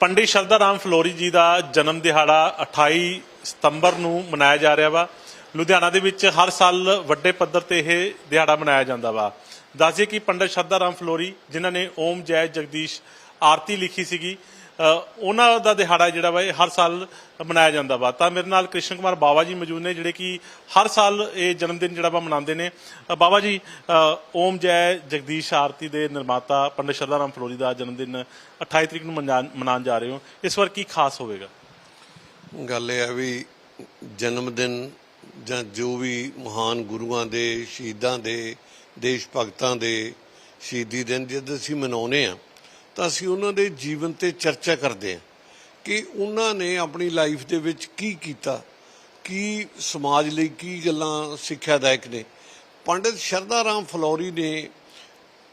ਪੰਡਿਤ ਸ਼ਰਧਾ ਰਾਮ ਫਲੋਰੀ ਜੀ ਦਾ ਜਨਮ ਦਿਹਾੜਾ 28 ਸਤੰਬਰ ਨੂੰ ਮਨਾਇਆ ਜਾ ਰਿਹਾ ਵਾ। ਲੁਧਿਆਣਾ ਦੇ ਵਿੱਚ ਹਰ ਸਾਲ ਵੱਡੇ ਪੱਧਰ ਤੇ ਇਹ ਦਿਹਾੜਾ ਮਨਾਇਆ ਜਾਂਦਾ ਵਾ। ਦੱਸਦੇ ਕਿ ਪੰਡਿਤ ਸ਼ਰਧਾ ਰਾਮ ਫਲੋਰੀ, ਜਿਨ੍ਹਾਂ ਨੇ ਓਮ ਜੈ ਜਗਦੀਸ਼ ਆਰਤੀ ਲਿਖੀ ਸੀਗੀ ਉਹਨਾਂ ਦਾ ਦਿਹਾੜਾ ਜਿਹੜਾ ਵਾ ਇਹ ਹਰ ਸਾਲ ਮਨਾਇਆ ਜਾਂਦਾ ਵਾ। ਤਾਂ ਮੇਰੇ ਨਾਲ ਕ੍ਰਿਸ਼ਨ ਕੁਮਾਰ ਬਾਵਾ ਜੀ ਮੌਜੂਦ ਨੇ ਜਿਹੜੇ ਕਿ ਹਰ ਸਾਲ ਇਹ ਜਨਮ ਦਿਨ ਜਿਹੜਾ ਵਾ ਮਨਾਉਂਦੇ ਨੇ। ਅ, ਬਾਵਾ ਜੀ ਓਮ ਜੈ ਜਗਦੀਸ਼ ਆਰਤੀ ਦੇ ਨਿਰਮਾਤਾ ਪੰਡਿਤ ਸ਼ਰਧਾ ਰਾਮ ਫਲੋਰੀ ਦਾ ਜਨਮ ਦਿਨ 28 ਤਰੀਕ ਨੂੰ ਮਨਾ- ਮਨਾਉਣ ਜਾ ਰਹੇ ਹੋ। ਇਸ ਵਾਰ ਕੀ ਖਾਸ ਹੋਵੇਗਾ? ਗੱਲ ਇਹ ਹੈ ਵੀ ਜਨਮ ਦਿਨ ਜਾਂ ਜੋ ਵੀ ਮਹਾਨ ਗੁਰੂਆਂ ਦੇ ਸ਼ਹੀਦਾਂ ਦੇ ਦੇਸ਼ ਭਗਤਾਂ ਦੇ ਸ਼ਹੀਦੀ ਦਿਨ ਜਦ ਅਸੀਂ ਮਨਾਉਨੇ ਆ ਤਾਂ ਅਸੀਂ ਉਹਨਾਂ ਦੇ ਜੀਵਨ ਤੇ ਚਰਚਾ ਕਰਦੇ ਹਾਂ ਕਿ ਉਹਨਾਂ ਨੇ ਆਪਣੀ ਲਾਈਫ ਦੇ ਵਿੱਚ ਕੀ ਕੀਤਾ, ਕੀ ਸਮਾਜ ਲਈ ਕੀ ਗੱਲਾਂ ਸਿੱਖਿਆਦਾਇਕ ਨੇ। ਪੰਡਿਤ ਸ਼ਰਧਾ ਰਾਮ ਫਲੋਰੀ ਨੇ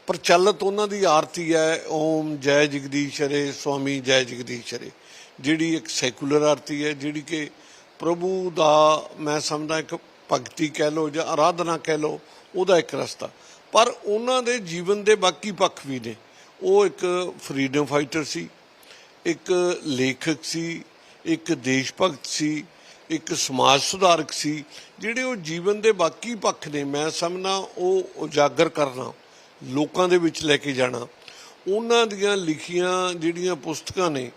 ਪ੍ਰਚਲਿਤ ਉਹਨਾਂ ਦੀ ਆਰਤੀ ਹੈ, ਓਮ ਜੈ ਜਗਦੀਸ਼ ਹਰੇ ਸੁਆਮੀ ਜੈ ਜਗਦੀਸ਼ ਹਰੇ ਜਿਹੜੀ ਇੱਕ ਸੈਕੂਲਰ ਆਰਤੀ ਹੈ, ਜਿਹੜੀ ਕਿ ਪ੍ਰਭੂ ਦਾ ਮੈਂ ਸਮਝਦਾ ਇੱਕ ਭਗਤੀ ਕਹਿ ਲੋ ਜਾਂ ਆਰਾਧਨਾ ਕਹਿ ਲੋ ਉਹਦਾ ਇੱਕ ਰਸਤਾ। ਪਰ ਉਹਨਾਂ ਦੇ ਜੀਵਨ ਦੇ ਬਾਕੀ ਪੱਖ ਵੀ ਨੇ। ਉਹ ਇੱਕ ਫਰੀडम ਫਾਈਟਰ ਸੀ, ਇੱਕ ਲੇਖਕ ਸੀ, ਇੱਕ ਦੇਸ਼ ਭਗਤ ਸੀ, ਇੱਕ ਸਮਾਜ ਸੁਧਾਰਕ ਸੀ, ਜਿਹੜੇ ਉਹ ਜੀਵਨ ਦੇ ਬਾਕੀ ਪੱਖ ਨੇ, ਮੈਂ ਸਮਝਣਾ ਉਹ ਉਜਾਗਰ ਕਰਨਾ, ਲੋਕਾਂ ਦੇ ਵਿੱਚ ਲੈ ਕੇ ਜਾਣਾ, ਉਹਨਾਂ ਦੀਆਂ ਲਿਖੀਆਂ ਜਿਹੜੀਆਂ ਪੁਸਤਕਾਂ ਨੇ,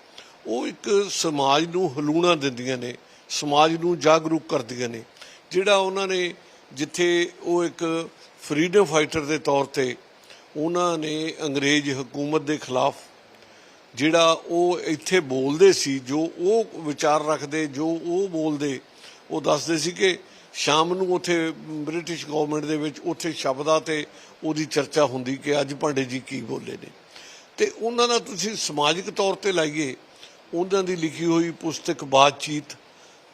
ਉਹ ਇੱਕ ਸਮਾਜ ਨੂੰ ਹਲੂਣਾ ਦਿੰਦੀਆਂ ਨੇ, ਸਮਾਜ ਨੂੰ ਜਾਗਰੂਕ ਕਰਦੀਆਂ ਨੇ, ਜਿਹੜਾ ਉਹਨਾਂ ਨੇ ਜਿੱਥੇ ਉਹ ਇੱਕ ਫਰੀडम ਫਾਈਟਰ ਦੇ ਤੌਰ ਤੇ ਉਹਨਾਂ ਨੇ ਅੰਗਰੇਜ਼ ਹਕੂਮਤ ਦੇ ਖਿਲਾਫ ਜਿਹੜਾ ਉਹ ਇੱਥੇ ਬੋਲਦੇ ਸੀ, ਜੋ ਉਹ ਵਿਚਾਰ ਰੱਖਦੇ, ਜੋ ਉਹ ਬੋਲਦੇ, ਉਹ ਦੱਸਦੇ ਸੀ ਕਿ ਸ਼ਾਮ ਨੂੰ ਉੱਥੇ ਬ੍ਰਿਟਿਸ਼ ਗਵਰਨਮੈਂਟ ਦੇ ਵਿੱਚ ਉੱਥੇ ਸ਼ਬਦਾਂ ਤੇ ਉਹਦੀ ਚਰਚਾ ਹੁੰਦੀ ਕਿ ਅੱਜ ਭਾਂਡੇ ਜੀ ਕੀ ਬੋਲੇ ਨੇ। ਤੇ ਉਹਨਾਂ ਦਾ ਤੁਸੀਂ ਸਮਾਜਿਕ ਤੌਰ ਤੇ ਲਾਈਏ, ਉਹਨਾਂ ਦੀ ਲਿਖੀ ਹੋਈ ਪੁਸਤਕ ਬਾਤਚੀਤ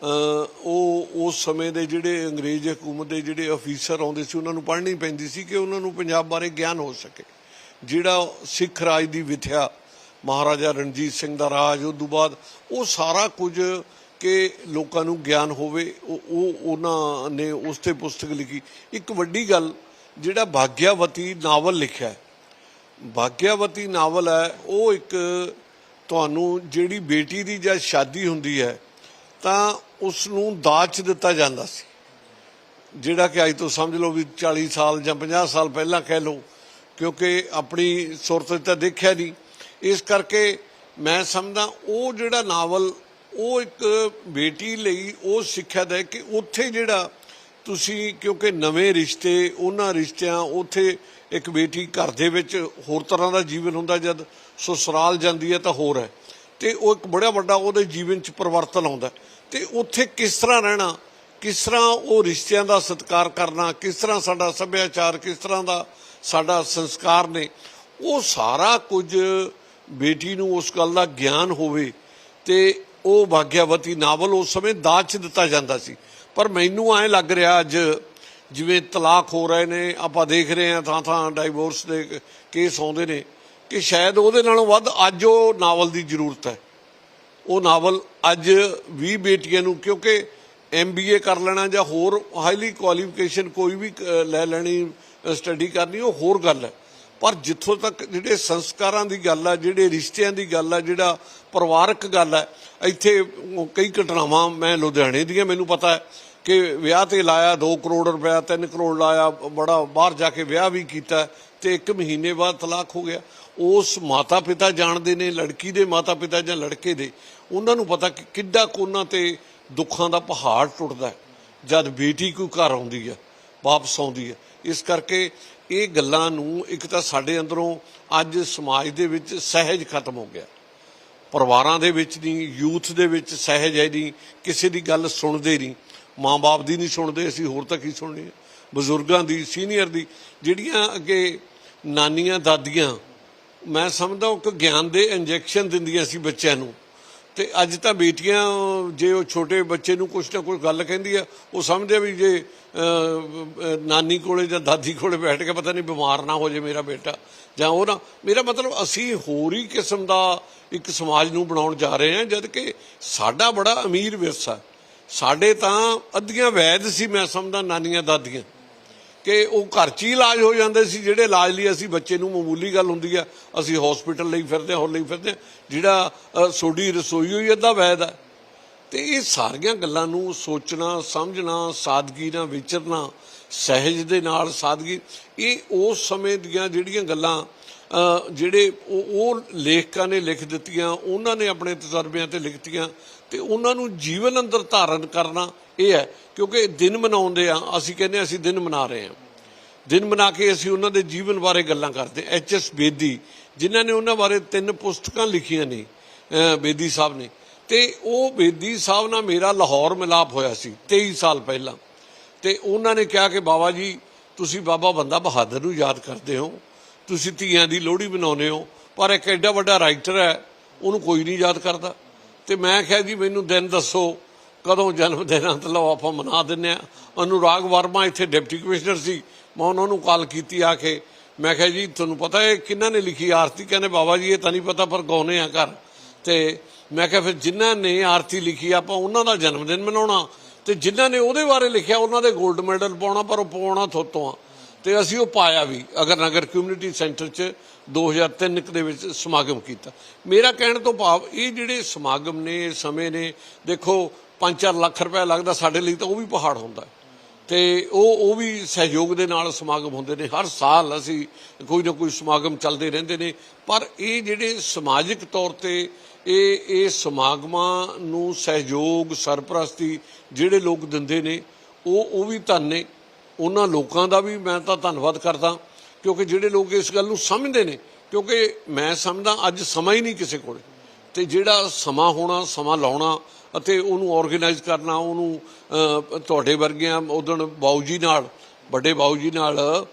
ਉਹ ਉਸ ਸਮੇਂ ਦੇ ਜਿਹੜੇ ਅੰਗਰੇਜ਼ ਹਕੂਮਤ ਦੇ ਜਿਹੜੇ ਅਫੀਸਰ ਆਉਂਦੇ ਸੀ, ਉਹਨਾਂ ਨੂੰ ਪੜ੍ਹਨੀ ਪੈਂਦੀ ਸੀ ਕਿ ਉਹਨਾਂ ਨੂੰ ਪੰਜਾਬ ਬਾਰੇ ਗਿਆਨ ਹੋ ਸਕੇ। ਜਿਹੜਾ ਸਿੱਖ ਰਾਜ ਦੀ ਵਿਥਿਆ, ਮਹਾਰਾਜਾ ਰਣਜੀਤ ਸਿੰਘ ਦਾ ਰਾਜ, ਉਸ ਤੋਂ ਬਾਅਦ ਉਹ ਸਾਰਾ ਕੁਝ ਕਿ ਲੋਕਾਂ ਨੂੰ ਗਿਆਨ ਹੋਵੇ, ਉਹ ਉਹਨਾਂ ਨੇ ਉਸ ਤੇ ਪੁਸਤਕ ਲਿਖੀ। ਇੱਕ ਵੱਡੀ ਗੱਲ, ਜਿਹੜਾ ਭਾਗਿਆਵਤੀ ਨਾਵਲ ਲਿਖਿਆ ਹੈ, ਭਾਗਿਆਵਤੀ ਨਾਵਲ ਹੈ, ਉਹ ਇੱਕ ਤੁਹਾਨੂੰ ਜਿਹੜੀ ਬੇਟੀ ਦੀ ਜਦ ਸ਼ਾਦੀ ਹੁੰਦੀ ਹੈ ਤਾਂ ਉਸ ਨੂੰ ਦਾਜ 'ਚ ਦਿੱਤਾ ਜਾਂਦਾ ਸੀ। ਜਿਹੜਾ ਕਿ ਅੱਜ ਤੋਂ ਸਮਝ ਲਓ ਵੀ 40 ਸਾਲ ਜਾਂ 50 ਸਾਲ ਪਹਿਲਾਂ ਕਹਿ ਲਓ, ਕਿਉਂਕਿ ਆਪਣੀ ਸੁਰਤ ਤਾਂ ਦੇਖਿਆ ਨਹੀਂ। ਇਸ ਕਰਕੇ ਮੈਂ ਸਮਝਦਾ ਉਹ ਜਿਹੜਾ ਨਾਵਲ, ਉਹ ਇੱਕ ਬੇਟੀ ਲਈ ਉਹ ਸਿੱਖਿਆ ਦਾ ਕਿ ਉੱਥੇ ਜਿਹੜਾ ਤੁਸੀਂ, ਕਿਉਂਕਿ ਨਵੇਂ ਰਿਸ਼ਤੇ, ਉਹਨਾਂ ਰਿਸ਼ਤਿਆਂ ਉੱਥੇ ਇੱਕ ਬੇਟੀ ਘਰ ਦੇ ਵਿੱਚ ਹੋਰ ਤਰ੍ਹਾਂ ਦਾ ਜੀਵਨ ਹੁੰਦਾ, ਜਦ ਸਸੁਰਾਲ ਜਾਂਦੀ ਹੈ ਤਾਂ ਹੋਰ ਹੈ। ਤੇ ਉਹ ਇੱਕ ਬੜਾ ਵੱਡਾ ਉਹਦੇ ਜੀਵਨ 'ਚ ਪਰਿਵਰਤਨ ਆਉਂਦਾ ਤੇ ਉੱਥੇ ਕਿਸ ਤਰ੍ਹਾਂ ਰਹਿਣਾ, ਕਿਸ ਤਰ੍ਹਾਂ ਉਹ ਰਿਸ਼ਤਿਆਂ ਦਾ ਸਤਿਕਾਰ ਕਰਨਾ, ਕਿਸ ਤਰ੍ਹਾਂ ਸਾਡਾ ਸੱਭਿਆਚਾਰ, ਕਿਸ ਤਰ੍ਹਾਂ ਦਾ ਸਾਡਾ ਸੰਸਕਾਰ ਨੇ, ਉਹ ਸਾਰਾ ਕੁਝ ਬੇਟੀ ਨੂੰ ਉਸ ਗੱਲ ਦਾ ਗਿਆਨ ਹੋਵੇ ਤੇ ਉਹ ਭਾਗਿਆਵਤੀ ਨਾਵਲ ਉਸ ਸਮੇਂ ਦਾਜ 'ਚ ਦਿੱਤਾ ਜਾਂਦਾ ਸੀ। ਪਰ ਮੈਨੂੰ ਐਂ ਲੱਗ ਰਿਹਾ ਅੱਜ ਜਿਵੇਂ ਤਲਾਕ ਹੋ ਰਹੇ ਨੇ, ਆਪਾਂ ਦੇਖ ਰਹੇ ਹਾਂ ਥਾਂ ਥਾਂ ਡਾਈਵੋਰਸ ਦੇ ਕੇਸ ਆਉਂਦੇ ਨੇ ਕਿ ਸ਼ਾਇਦ ਉਹਦੇ ਨਾਲੋਂ ਵੱਧ ਅੱਜ ਉਹ ਨਾਵਲ ਦੀ ਜ਼ਰੂਰਤ ਹੈ। ਉਹ ਨਾਵਲ ਅੱਜ 20 ਬੇਟੀਆਂ ਨੂੰ, ਕਿਉਂਕਿ ਐਮਬੀਏ ਕਰ ਲੈਣਾ ਜਾਂ ਹੋਰ ਹਾਈਲੀ ਕੁਆਲੀਫਿਕੇਸ਼ਨ ਕੋਈ ਵੀ ਲੈ ਲੈਣੀ ਸਟੱਡੀ ਕਰਨੀ, ਉਹ ਹੋਰ ਗੱਲ ਹੈ। ਪਰ ਜਿੱਥੋਂ ਤੱਕ ਜਿਹੜੇ ਸੰਸਕਾਰਾਂ ਦੀ ਗੱਲ ਆ, ਜਿਹੜੇ ਰਿਸ਼ਤਿਆਂ ਦੀ ਗੱਲ ਆ, ਜਿਹੜਾ ਪਰਿਵਾਰਕ ਗੱਲ ਹੈ ਇੱਥੇ ਕਈ ਘਟਨਾਵਾਂ ਮੈਂ ਲੁਧਿਆਣੇ ਦੀਆਂ, ਮੈਨੂੰ ਪਤਾ ਹੈ ਕਿ ਵਿਆਹ ਤੇ ਲਾਇਆ 2 ਕਰੋੜ ਰੁਪਇਆ 3 ਕਰੋੜ ਲਾਇਆ, ਬੜਾ ਬਾਹਰ ਜਾ ਕੇ ਵਿਆਹ ਵੀ ਕੀਤਾ ਤੇ 1 ਮਹੀਨੇ ਬਾਅਦ ਤਲਾਕ ਹੋ ਗਿਆ। ਉਸ ਮਾਤਾ ਪਿਤਾ ਜਾਣਦੇ ਨੇ, ਲੜਕੀ ਦੇ ਮਾਤਾ ਪਿਤਾ ਜਾਂ ਲੜਕੇ ਦੇ। ਉਹਨਾਂ ਨੂੰ ਪਤਾ ਕਿ ਕਿੱਡਾ ਕੋਨਾ ਤੇ ਦੁੱਖਾਂ ਦਾ ਪਹਾੜ ਟੁੱਟਦਾ ਹੈ। ਜਦ ਬੇਟੀ ਕੋਈ ਘਰ ਆਉਂਦੀ ਹੈ, ਵਾਪਸ ਆਉਂਦੀ ਹੈ। ਇਸ ਕਰਕੇ ਇਹ ਗੱਲਾਂ ਨੂੰ ਇੱਕ ਤਾਂ ਸਾਡੇ ਅੰਦਰੋਂ ਅੱਜ ਸਮਾਜ ਦੇ ਵਿੱਚ ਸਹਿਜ ਖਤਮ ਹੋ ਗਿਆ। ਪਰਿਵਾਰਾਂ ਦੇ ਵਿੱਚ ਨਹੀਂ, ਯੂਥ ਦੇ ਵਿੱਚ ਸਹਿਜ ਹੈ ਨਹੀਂ, ਕਿਸੇ ਦੀ ਗੱਲ ਸੁਣਦੇ ਨਹੀਂ। ਮਾਂ-ਬਾਪ ਦੀ ਨਹੀਂ ਸੁਣਦੇ, ਅਸੀਂ ਹੋਰ ਤਾਂ ਕੀ ਸੁਣਨੀ ਹੈ ਬਜ਼ੁਰਗਾਂ ਦੀ, ਸੀਨੀਅਰ ਦੀ, ਜਿਹੜੀਆਂ ਅੱਗੇ ਨਾਨੀਆਂ, ਦਾਦੀਆਂ, ਮੈਂ ਸਮਝਦਾ ਉਹ ਇੱਕ ਗਿਆਨ ਦੇ ਇੰਜੈਕਸ਼ਨ ਦਿੰਦੀਆਂ ਸੀ ਬੱਚਿਆਂ ਨੂੰ। ਤੇ ਅੱਜ ਤਾਂ ਬੇਟੀਆਂ, ਜੇ ਉਹ ਛੋਟੇ ਬੱਚੇ ਨੂੰ ਕੁਛ ਨਾ ਕੁਛ ਗੱਲ ਕਹਿੰਦੀ ਆ, ਉਹ ਸਮਝਦੇ ਵੀ ਜੇ ਨਾਨੀ ਕੋਲੇ ਜਾਂ ਦਾਦੀ ਕੋਲੇ ਬੈਠ ਕੇ ਪਤਾ ਨਹੀਂ ਬਿਮਾਰ ਨਾ ਹੋ ਜੇ ਮੇਰਾ ਬੇਟਾ। ਜਾਂ ਉਹ ਨਾ, ਮੇਰਾ ਮਤਲਬ ਅਸੀਂ ਹੋਰ ਹੀ ਕਿਸਮ ਦਾ ਇੱਕ ਸਮਾਜ ਨੂੰ ਬਣਾਉਣ ਜਾ ਰਹੇ ਹਾਂ, ਜਦ ਕਿ ਸਾਡਾ ਬੜਾ ਅਮੀਰ ਵਿਰਸਾ। ਸਾਡੇ ਤਾਂ ਅੱਧੀਆਂ ਵੈਦ ਸੀ ਮੈਂ ਸਮਝਦਾ, ਨਾਨੀਆਂ ਦਾਦੀਆਂ। ਕਿ ਉਹ ਘਰ 'ਚ ਹੀ ਇਲਾਜ ਹੋ ਜਾਂਦੇ ਸੀ ਜਿਹੜੇ ਇਲਾਜ ਲਈ ਅਸੀਂ ਬੱਚੇ ਨੂੰ ਮਾਮੂਲੀ ਗੱਲ ਹੁੰਦੀ ਆ ਅਸੀਂ ਹਸਪੀਟਲ ਲਈ ਫਿਰਦੇ ਹਾਂ ਹੋਰ ਲਈ ਫਿਰਦੇ ਹਾਂ ਜਿਹੜਾ ਅ, ਸੋਡੀ ਰਸੋਈ ਹੋਈ ਅੱਧਾ ਵੈਦ ਹੈ ਤੇ ਇਹ ਸਾਰੀਆਂ ਗੱਲਾਂ ਨੂੰ ਸੋਚਣਾ ਸਮਝਣਾ ਸਾਦਗੀ ਨਾਲ ਵਿਚਰਨਾ ਸਹਿਜ ਦੇ ਨਾਲ ਸਾਦਗੀ ਇਹ ਉਸ ਸਮੇਂ ਦੀਆਂ ਜਿਹੜੀਆਂ ਗੱਲਾਂ ਜਿਹੜੇ ਉਹ ਉਹ ਲੇਖਕਾਂ ਨੇ ਲਿਖ ਦਿੱਤੀਆਂ ਉਹਨਾਂ ਨੇ ਆਪਣੇ ਤਜਰਬਿਆਂ ਤੇ ਲਿਖਤੀਆਂ ਤੇ ਉਹਨਾਂ ਨੂੰ ਜੀਵਨ ਅੰਦਰ ਧਾਰਨ ਕਰਨਾ ਇਹ ਹੈ, ਕਿਉਂਕਿ ਦਿਨ ਮਨਾਉਂਦੇ ਆ, ਅਸੀਂ ਕਹਿੰਦੇ ਹਾਂ ਅਸੀਂ ਦਿਨ ਮਨਾ ਰਹੇ ਹਾਂ। ਦਿਨ ਮਨਾ ਕੇ ਅਸੀਂ ਉਹਨਾਂ ਦੇ ਜੀਵਨ ਬਾਰੇ ਗੱਲਾਂ ਕਰਦੇ ਐਚ ਐਸ ਬੇਦੀ, ਜਿਨ੍ਹਾਂ ਨੇ ਉਹਨਾਂ ਬਾਰੇ ਤਿੰਨ ਪੁਸਤਕਾਂ ਲਿਖੀਆਂ ਨੇ ਬੇਦੀ ਸਾਹਿਬ ਨੇ। ਤੇ ਉਹ ਬੇਦੀ ਸਾਹਿਬ ਨਾਲ ਮੇਰਾ ਲਾਹੌਰ ਮਿਲਾਪ ਹੋਇਆ ਸੀ 23 ਸਾਲ ਪਹਿਲਾਂ। ਤੇ ਉਹਨਾਂ ਨੇ ਕਿਹਾ ਕਿ ਬਾਬਾ ਜੀ, ਤੁਸੀਂ ਬਾਬਾ ਬੰਦਾ ਬਹਾਦਰ ਨੂੰ ਯਾਦ ਕਰਦੇ ਹੋ, ਤੁਸੀਂ ਧੀਆਂ ਦੀ ਲੋਹੜੀ ਮਨਾਉਂਦੇ ਹੋ, ਪਰ ਇੱਕ ਐਡਾ ਵੱਡਾ ਰਾਈਟਰ ਹੈ, ਉਹਨੂੰ ਕੋਈ ਨਹੀਂ ਯਾਦ ਕਰਦਾ। ਤੇ ਮੈਂ ਕਿਹਾ ਜੀ, ਮੈਨੂੰ ਦਿਨ ਦੱਸੋ ਕਦੋਂ ਜਨਮ ਦਿਨ ਆ ਆਪਾਂ ਮਨਾ ਦਿੰਨੇ ਆ ਅਨੁਰਾਗ ਵਰਮਾ ਇੱਥੇ ਡਿਪਟੀ ਕਮਿਸ਼ਨਰ ਸੀ। ਮੈਂ ਉਹਨਾਂ ਨੂੰ ਕਾਲ ਕੀਤੀ ਆ ਕੇ। ਮੈਂ ਕਿਹਾ ਜੀ, ਤੁਹਾਨੂੰ ਪਤਾ ਹੈ ਕਿਹਨਾਂ ਨੇ ਲਿਖੀ ਆਰਤੀ? ਕਹਿੰਦੇ, ਬਾਬਾ ਜੀ, ਇਹ ਤਾਂ ਨਹੀਂ ਪਤਾ, ਪਰ ਗਾਉਨੇ ਆ ਘਰ। ਤੇ ਮੈਂ ਕਿਹਾ, ਫਿਰ ਜਿਨ੍ਹਾਂ ਨੇ ਆਰਤੀ ਲਿਖੀ, ਆਪਾਂ ਉਹਨਾਂ ਦਾ ਜਨਮ ਦਿਨ ਮਨਾਉਣਾ। ਤੇ ਜਿਨ੍ਹਾਂ ਨੇ ਉਹਦੇ ਬਾਰੇ ਲਿਖਿਆ, ਉਹਨਾਂ ਦੇ 골ਡ ਮੈਡਲ ਪਾਉਣਾ, ਪਰ ਉਹ ਪਾਉਣਾ ਥੋਤੋਂ ਆ। ਤੇ ਅਸੀਂ ਉਹ ਪਾਇਆ ਵੀ, ਅਗਰ ਨਗਰ ਕਮਿਊਨਿਟੀ ਸੈਂਟਰ 'ਚ 2003 ਦੇ ਵਿੱਚ ਸਮਾਗਮ ਕੀਤਾ। ਮੇਰਾ ਕਹਿਣ ਤੋਂ ਭਾਵ, ਇਹ ਜਿਹੜੇ ਸਮਾਗਮ ਨੇ ਇਹ ਸਮੇਂ ਨੇ, ਦੇਖੋ 5-4 ਲੱਖ ਰੁਪਏ ਲੱਗਦਾ ਸਾਡੇ ਲਈ ਤਾਂ ਉਹ ਵੀ ਪਹਾੜ ਹੁੰਦਾ ਹੈ। ਤੇ ਉਹ ਉਹ ਵੀ ਸਹਿਯੋਗ ਦੇ ਨਾਲ ਸਮਾਗਮ ਹੁੰਦੇ ਨੇ। ਹਰ ਸਾਲ ਅਸੀਂ ਕੋਈ ਨਾ ਕੋਈ ਸਮਾਗਮ ਚੱਲਦੇ ਰਹਿੰਦੇ ਨੇ। ਪਰ ਇਹ ਜਿਹੜੇ ਸਮਾਜਿਕ ਤੌਰ ਤੇ ਇਹ ਇਹ ਸਮਾਗਮਾਂ ਨੂੰ ਸਹਿਯੋਗ, ਸਰਪ੍ਰਸਤੀ ਜਿਹੜੇ ਲੋਕ ਦਿੰਦੇ ਨੇ, ਉਹ ਉਹ ਵੀ ਧੰਨ ਨੇ। ਉਹਨਾਂ ਲੋਕਾਂ ਦਾ ਵੀ ਮੈਂ ਤਾਂ ਧੰਨਵਾਦ ਕਰਦਾ, ਕਿਉਂਕਿ ਜਿਹੜੇ ਲੋਕ ਇਸ ਗੱਲ ਨੂੰ ਸਮਝਦੇ ਨੇ, ਕਿਉਂਕਿ ਮੈਂ ਸਮਝਦਾ ਅੱਜ ਸਮਾਂ ਹੀ ਨਹੀਂ ਕਿਸੇ ਕੋਲ। ਤੇ ਜਿਹੜਾ ਸਮਾਂ ਹੋਣਾ, ਸਮਾਂ ਲਾਉਣਾ ਅਤੇ ਉਹਨੂੰ ਆਰਗੇਨਾਈਜ਼ ਕਰਨਾ, ਉਹਨੂੰ ਤੁਹਾਡੇ ਵਰਗਿਆਂ ਉਦੋਂ ਬਾਊ ਜੀ ਨਾਲ, ਵੱਡੇ ਬਾਊ ਜੀ ਨਾਲ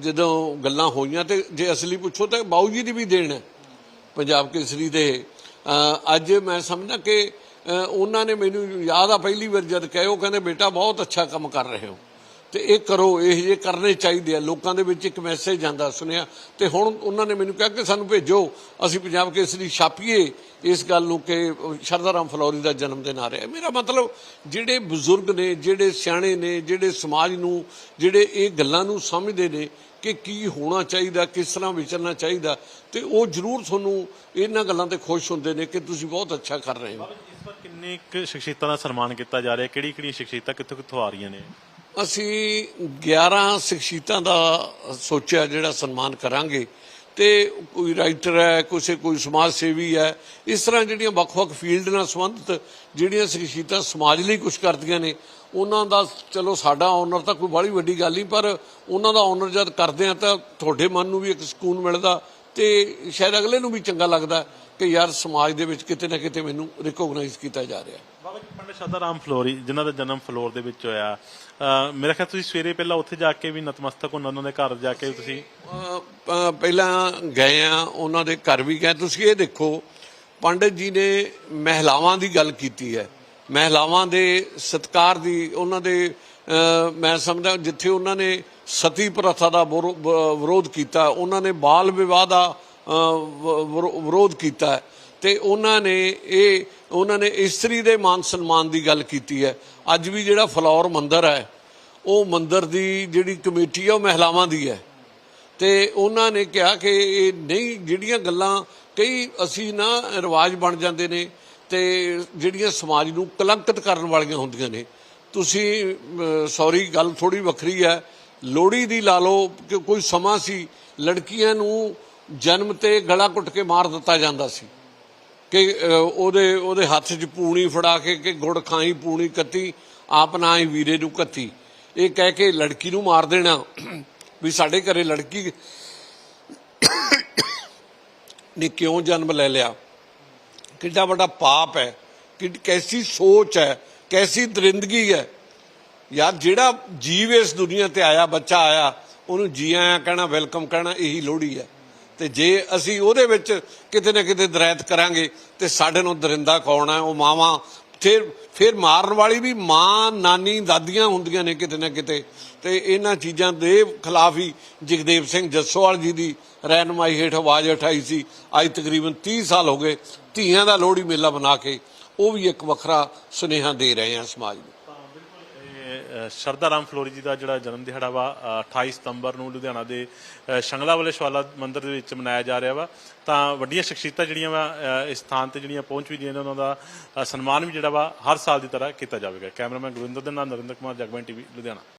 ਜਦੋਂ ਗੱਲਾਂ ਹੋਈਆਂ ਤੇ ਜੇ ਅਸਲੀ ਪੁੱਛੋ ਤਾਂ ਬਾਊ ਜੀ ਦੀ ਵੀ ਦੇਣ ਹੈ, ਪੰਜਾਬ ਕੇਸਰੀ ਦੇ। ਅੱਜ ਮੈਂ ਸਮਝਦਾ ਕਿ ਉਹਨਾਂ ਨੇ ਮੈਨੂੰ ਯਾਦ ਆ, ਪਹਿਲੀ ਵਾਰ ਜਦ ਕਹੇ, ਉਹ ਕਹਿੰਦੇ, ਬੇਟਾ, ਬਹੁਤ ਅੱਛਾ ਕੰਮ ਕਰ ਰਹੇ ਹੋ। ਤੇ ਇਹ ਕਰੋ, ਇਹ ਜੇ ਕਰਨੇ ਚਾਹੀਦੇ ਆ। ਲੋਕਾਂ ਦੇ ਵਿੱਚ ਇੱਕ ਮੈਸੇਜ ਜਾਂਦਾ ਸੁਨੇਹਾ ਤੇ ਹੁਣ ਉਹਨਾਂ ਨੇ ਮੈਨੂੰ ਕਿਹਾ ਕਿ ਸਾਨੂੰ ਭੇਜੋ, ਅਸੀਂ ਪੰਜਾਬ ਕੇਸਰੀ ਛਾਪੀਏ ਇਸ ਗੱਲ ਨੂੰ ਕਿ ਸ਼ਰਦਾ ਰਾਮ ਫਲੋਰੀ ਦਾ ਜਨਮ ਦਿਨ ਆ ਰਿਹਾ। ਮੇਰਾ ਮਤਲਬ, ਜਿਹੜੇ ਬਜ਼ੁਰਗ ਨੇ, ਜਿਹੜੇ ਸਿਆਣੇ ਨੇ, ਜਿਹੜੇ ਸਮਾਜ ਨੂੰ, ਜਿਹੜੇ ਇਹ ਗੱਲਾਂ ਨੂੰ ਸਮਝਦੇ ਨੇ ਕਿ ਕੀ ਹੋਣਾ ਚਾਹੀਦਾ, ਕਿਸ ਤਰ੍ਹਾਂ ਵਿਚਰਨਾ ਚਾਹੀਦਾ, ਤੇ ਉਹ ਜ਼ਰੂਰ ਤੁਹਾਨੂੰ ਇਹਨਾਂ ਗੱਲਾਂ ਤੇ ਖੁਸ਼ ਹੁੰਦੇ ਨੇ ਕਿ ਤੁਸੀਂ ਬਹੁਤ ਅੱਛਾ ਕਰ ਰਹੇ ਹੋ। ਇਸ ਵਾਰ ਕਿੰਨੇ ਕੁ ਸ਼ਖਸੀਅਤਾਂ ਦਾ ਸਨਮਾਨ ਕੀਤਾ ਜਾ ਰਿਹਾ? ਕਿਹੜੀ ਕਿਹੜੀ ਸ਼ਖਸੀਅਤਾਂ ਕਿੱਥੋਂ ਕਿੱਥੋਂ ਆ ਰਹੀਆਂ ਨੇ? ਅਸੀਂ 11 ਸ਼ਖਸੀਅਤਾਂ ਦਾ ਸੋਚਿਆ ਜਿਹੜਾ ਸਨਮਾਨ ਕਰਾਂਗੇ ਤੇ ਕੋਈ ਰਾਈਟਰ ਹੈ, ਕਿਸੇ ਕੋਈ ਸਮਾਜ ਸੇਵੀ ਹੈ, ਇਸ ਤਰ੍ਹਾਂ ਜਿਹੜੀਆਂ ਵੱਖ-ਵੱਖ ਫੀਲਡ ਨਾਲ ਸੰਬੰਧਿਤ ਜਿਹੜੀਆਂ ਸ਼ਖਸੀਅਤਾਂ ਸਮਾਜ ਲਈ ਕੁਝ ਕਰਦੀਆਂ ਨੇ, ਉਹਨਾਂ ਦਾ ਚਲੋ ਸਾਡਾ ਆਨਰ ਤਾਂ ਕੋਈ ਬੜੀ ਵੱਡੀ ਗੱਲ ਨਹੀਂ, ਪਰ ਉਹਨਾਂ ਦਾ ਆਨਰ ਜਦ ਕਰਦੇ ਆ ਤਾਂ ਤੁਹਾਡੇ ਮਨ ਨੂੰ ਵੀ ਇੱਕ ਸਕੂਨ ਮਿਲਦਾ ਤੇ ਸ਼ਾਇਦ ਅਗਲੇ ਨੂੰ ਵੀ ਚੰਗਾ ਲੱਗਦਾ ਕਿ ਯਾਰ ਸਮਾਜ ਦੇ ਵਿੱਚ ਕਿਤੇ ਨਾ ਕਿਤੇ ਮੈਨੂੰ ਰਿਕੋਗਨਾਈਜ਼ ਕੀਤਾ ਜਾ ਰਿਹਾ। ਬਾਬਾ ਜੀ ਪੰਡਿਤ ਸ਼ਰਦਾ ਰਾਮ ਫਲੋਰੀ ਜਿਨ੍ਹਾਂ ਦਾ ਜਨਮ ਫਲੋਰ ਦੇ ਵਿੱਚ ਹੋਇਆ ਮੇਰਾ ਖਿਆਲ ਤੁਸੀਂ ਸਵੇਰੇ ਪਹਿਲਾਂ ਉੱਥੇ ਜਾ ਕੇ ਵੀ ਨਤਮਸਤਕ ਉਹਨਾਂ ਦੇ ਘਰ ਜਾ ਕੇ ਤੁਸੀਂ? ਪਹਿਲਾਂ ਗਏ ਆ ਉਹਨਾਂ ਦੇ ਘਰ ਵੀ ਗਏ। ਤੁਸੀਂ ਇਹ ਦੇਖੋ ਪੰਡਿਤ ਜੀ ਨੇ ਮਹਿਲਾਵਾਂ ਦੀ ਗੱਲ ਕੀਤੀ ਹੈ। ਮਹਿਲਾਵਾਂ ਦੇ ਸਤਕਾਰ ਦੀ ਉਹਨਾਂ ਦੇ ਮੈਂ ਸਮਝਦਾ ਜਿੱਥੇ ਉਹਨਾਂ ਨੇ ਸਤੀ ਪ੍ਰਥਾ ਦਾ ਵਿਰੋ- ਵਿਰੋਧ ਕੀਤਾ, ਉਹਨਾਂ ਨੇ ਬਾਲ ਵਿਵਾਹ ਦਾ ਵਿਰੋ- ਵਿਰੋਧ ਕੀਤਾ ਹੈ। ਤੇ ਉਹਨਾਂ ਨੇ ਇਹ, ਉਹਨਾਂ ਨੇ ਇਸਤਰੀ ਦੇ ਮਾਨ ਸਨਮਾਨ ਦੀ ਗੱਲ ਕੀਤੀ ਹੈ। ਅੱਜ ਵੀ ਜਿਹੜਾ ਫਲੌਰ ਮੰਦਰ ਹੈ, ਉਹ ਮੰਦਰ ਦੀ ਜਿਹੜੀ ਕਮੇਟੀ ਹੈ, ਉਹ ਮਹਿਲਾਵਾਂ ਦੀ ਹੈ। ਤੇ ਉਹਨਾਂ ਨੇ ਕਿਹਾ ਕਿ ਇਹ ਨਹੀਂ, ਜਿਹੜੀਆਂ ਗੱਲਾਂ ਕਈ ਅਸੀਂ ਨਾ ਰਿਵਾਜ ਬਣ ਜਾਂਦੇ ਨੇ ਤੇ ਜਿਹੜੀਆਂ ਸਮਾਜ ਨੂੰ ਕਲੰਕਿਤ ਕਰਨ ਵਾਲੀਆਂ ਹੁੰਦੀਆਂ ਨੇ। ਤੁਸੀਂ ਸੌਰੀ, ਗੱਲ ਥੋੜੀ ਵੱਖਰੀ ਹੈ। ਲੋਹੜੀ ਦੀ ਲਾ ਲਓ, ਕਿ ਕੋਈ ਸਮਾਂ ਸੀ, ਲੜਕੀਆਂ ਨੂੰ ਜਨਮ ਤੇ ਗਲਾ ਘੁੱਟ ਕੇ ਮਾਰ ਦਿੱਤਾ ਜਾਂਦਾ ਸੀ। ਕਿ ਉਹਦੇ ਉਹਦੇ ਹੱਥ 'ਚ ਪੂਣੀ ਫੜਾ ਕੇ, ਕਿ ਗੁੜ ਖਾਈ, ਪੂਣੀ ਕੱਤੀ, ਆਪ ਨਾ ਹੀ ਵੀਰੇ ਨੂੰ ਕੱਤੀ। ਇਹ ਕਹਿ ਕੇ ਲੜਕੀ ਨੂੰ ਮਾਰ ਦੇਣਾ ਵੀ ਸਾਡੇ ਘਰੇ ਲੜਕੀ ਨੇ ਕਿਉਂ ਜਨਮ ਲੈ ਲਿਆ? ਕਿੰਨਾ ਵੱਡਾ ਪਾਪ ਹੈ। ਕਿ, ਕੈਸੀ ਸੋਚ ਹੈ, ਕੈਸੀ ਦਰਿੰਦਗੀ ਹੈ। ਯਾਰ ਜਿਹੜਾ ਜੀਵ ਇਸ ਦੁਨੀਆ ਤੇ ਆਇਆ, ਬੱਚਾ ਆਇਆ, ਉਹਨੂੰ ਜੀ ਆਇਆਂ ਕਹਿਣਾ, ਵੈਲਕਮ ਕਹਿਣਾ, ਇਹੀ ਲੋਹੜੀ ਹੈ। ਤੇ ਜੇ ਅਸੀਂ ਉਹਦੇ ਵਿੱਚ ਕਿਤੇ ਨਾ ਕਿਤੇ ਦਰਾਇਤ ਕਰਾਂਗੇ, ਤੇ ਸਾਡੇ ਨੂੰ ਦਰਿੰਦਾ ਕੌਣ ਹੈ? ਉਹ ਮਾਵਾਂ, ਫਿਰ ਫਿਰ ਮਾਰਨ ਵਾਲੀ ਵੀ ਮਾਂ, ਨਾਨੀ, ਦਾਦੀਆਂ ਹੁੰਦੀਆਂ ਨੇ ਕਿਤੇ ਨਾ ਕਿਤੇ। ਤੇ ਇਹਨਾਂ ਚੀਜ਼ਾਂ ਦੇ ਖਿਲਾਫ ਹੀ ਜਗਦੇਵ ਸਿੰਘ ਜੱਸੋਵਾਲ ਜੀ ਦੀ ਰਹਿਨਮਾਈ ਹੇਠ ਆਵਾਜ਼ ਉਠਾਈ ਸੀ। ਅੱਜ ਤਕਰੀਬਨ 30 ਸਾਲ ਹੋ ਗਏ ਧੀਆਂ ਦਾ ਲੋਹੜੀ ਮੇਲਾ ਬਣਾ ਕੇ, ਉਹ ਵੀ ਇੱਕ ਵੱਖਰਾ ਸੁਨੇਹਾ ਦੇ ਰਹੇ ਆ ਸਮਾਜ ਨੂੰ। ਅ, ਸ਼ਰਧਾ ਰਾਮ ਫਲੋਰੀ ਜੀ ਦਾ ਜਿਹੜਾ ਜਨਮ ਦਿਹਾੜਾ ਵਾ ਅ, 28 ਸਤੰਬਰ ਨੂੰ ਲੁਧਿਆਣਾ ਦੇ ਸ਼ੰਗਲਾ ਵਾਲੇ ਸ਼ਵਾਲਾ ਮੰਦਿਰ ਦੇ ਵਿੱਚ ਮਨਾਇਆ ਜਾ ਰਿਹਾ ਵਾ। ਤਾਂ ਵੱਡੀਆਂ ਸ਼ਖਸੀਅਤਾਂ ਜਿਹੜੀਆਂ ਵਾ ਇਸ ਸਥਾਨ ਤੇ ਜਿਹੜੀਆਂ ਪਹੁੰਚ ਵੀ ਦੀਆਂ ਉਹਨਾਂ ਦਾ ਸਨਮਾਨ ਵੀ ਜਿਹੜਾ ਵਾ ਹਰ ਸਾਲ ਦੀ ਤਰ੍ਹਾਂ ਕੀਤਾ ਜਾਵੇਗਾ। ਕੈਮਰਾਮੈਨ ਗੁਰਿੰਦਰ ਦੇ ਨਾਲ ਨਰਿੰਦਰ ਕੁਮਾਰ ਜਗਮਨ ਟੀਵੀ ਲੁਧਿਆਣਾ।